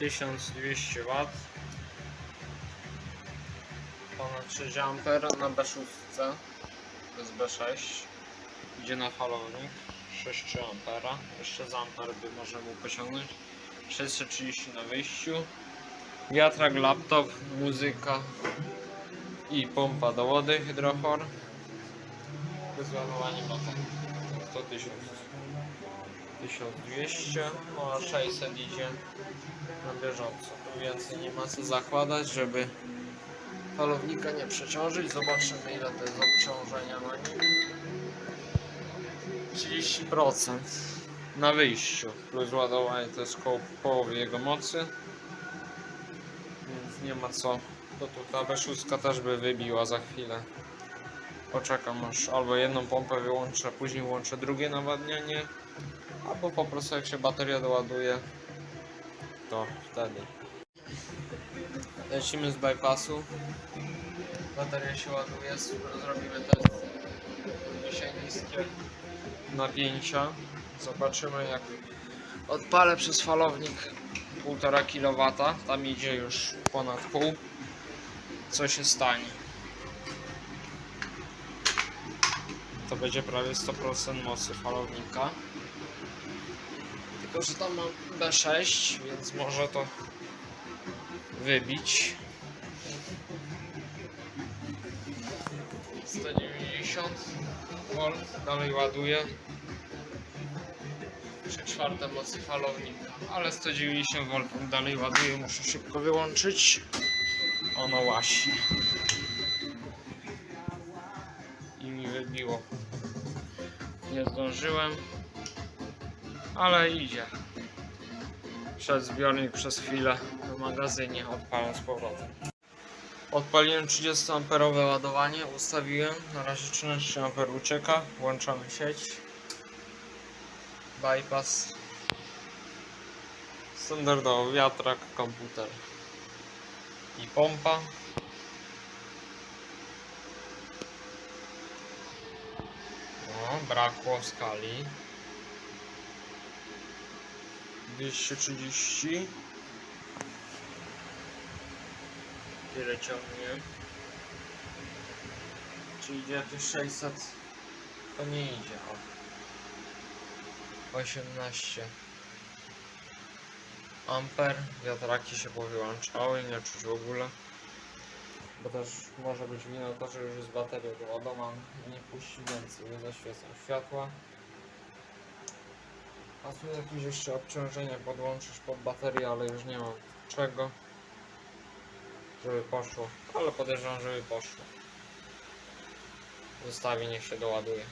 1200 W ponad 6 A na B6 to jest B6 idzie na falownik. 6 A jeszcze za amper by można mu pociągnąć. 630 na wyjściu. Wiatrak, laptop, muzyka i pompa do wody hydrofor. Wyzładowanie ma tam 100 tysięcy 1200 no a 600 idzie na bieżąco. Tu więcej nie ma co zakładać żeby falownika nie przeciążyć. Zobaczymy ile to jest obciążenia na nim. 30% na wyjściu. Plus ładowanie to jest koło połowy jego mocy. Więc nie ma co. To tu ta B6 też by wybiła za chwilę. Poczekam aż albo jedną pompę wyłączę później włączę drugie nawadnianie albo po prostu jak się bateria doładuje to wtedy. Lecimy z bypassu. Bateria się ładuje zrobimy test. Dzisiaj niskie napięcia. Zobaczymy jak odpalę przez falownik 1,5 kW tam idzie już ponad pół. Co się stanie? To będzie prawie 100% mocy falownika tylko że tam mam B6 więc może to wybić. 190 V dalej ładuje. 3 czwarte mocy falownika. Ale 190 V dalej ładuje muszę szybko wyłączyć. Ono właśnie i mi wybiło. Nie zdążyłem ale idzie. Przed zbiornik przez chwilę w magazynie odpalam z powrotem. Odpaliłem 30 amperowe ładowanie ustawiłem. Na razie 13 amper ucieka. Włączamy sieć. Bypass. Standardowo wiatrak komputer i pompa. No, brakło skali 230 tyle ciągnie. Czy idzie tu 600 to nie idzie o. 18 amper. Wiatraki się powyłączały nie czuć w ogóle. Bo też może być wina to, że już jest bateria doładowana i nie puści więcej, nie zaświecą światła a tu jakieś jeszcze obciążenie podłączyć pod baterię, ale już nie mam czego żeby poszło, ale podejrzewam, żeby poszło. Zostawi niech się doładuje